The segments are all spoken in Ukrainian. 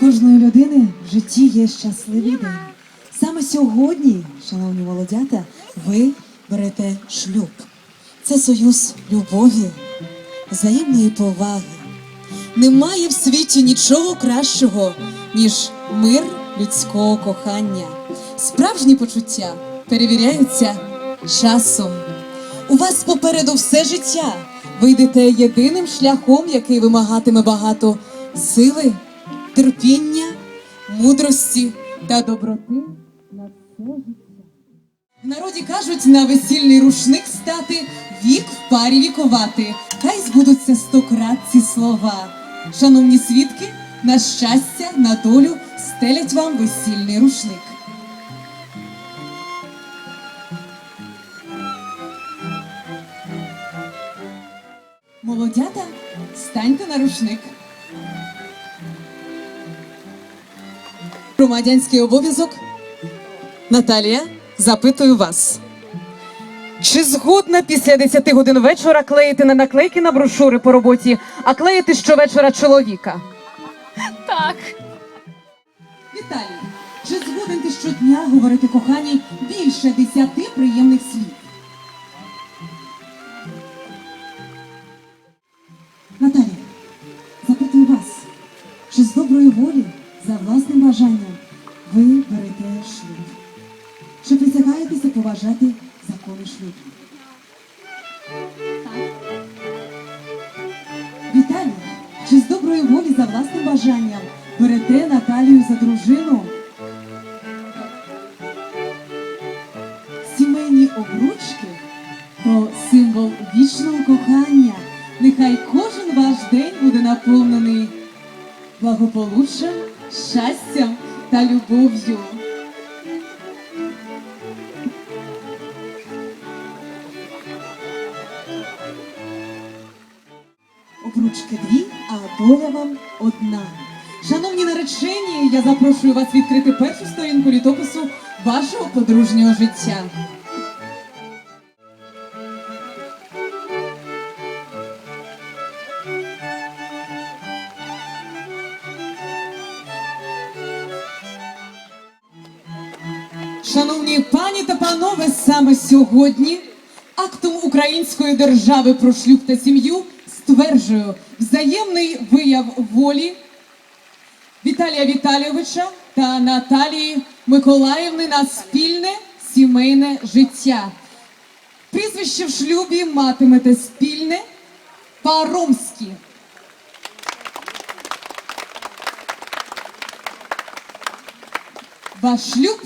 Кожної людини в житті є щасливий день. Саме сьогодні, шановні молодята, ви берете шлюб. Це союз любові, взаємної поваги. Немає в світі нічого кращого, ніж мир людського кохання. Справжні почуття перевіряються часом. У вас попереду все життя. Ви йдете єдиним шляхом, який вимагатиме багато сили, терпіння, мудрості та доброти на все життя. В народі кажуть, на весільний рушник стати, вік в парі вікувати. Хай збудуться стократ ці слова. Шановні свідки, на щастя, на долю стелять вам весільний рушник. Молодята, станьте на рушник. Громадянський обов'язок. Наталія, запитую вас. Чи згодна після 10 годин вечора клеїти не наклейки на брошури по роботі, а клеїти щовечора чоловіка? Так, Віталій, чи згоден ти щодня говорити коханій більше 10 приємних слів? Наталія, запитую вас, чи з доброї волі за власним бажанням ви берете шлюб? Чи присягаєтеся поважати закони шлюбу? Віталій, чи з доброї волі за власним бажанням берете Наталію за дружину? Сімейні обручки то символ вічного кохання. Нехай кожен ваш день буде наповнений благополуччям, щастям та любов'ю. Обручки дві, а доля вам одна. Шановні наречені, я запрошую вас відкрити першу сторінку літопису вашого подружнього життя. Шановні пані та панове, саме сьогодні актом української держави про шлюб та сім'ю стверджую взаємний вияв волі Віталія Віталійовича та Наталії Миколаївни на спільне сімейне життя. Прізвище в шлюбі матимете спільне Паромські. Ваш шлюб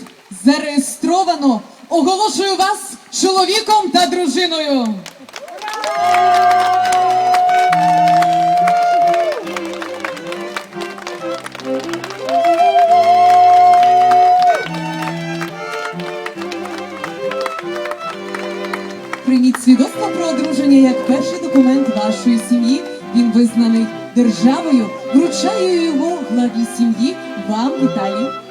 зареєстровано. Оголошую вас чоловіком та дружиною. Прийміть свідоцтво про одруження як перший документ вашої сім'ї. Він визнаний державою. Вручаю його главі сім'ї вам, Віталій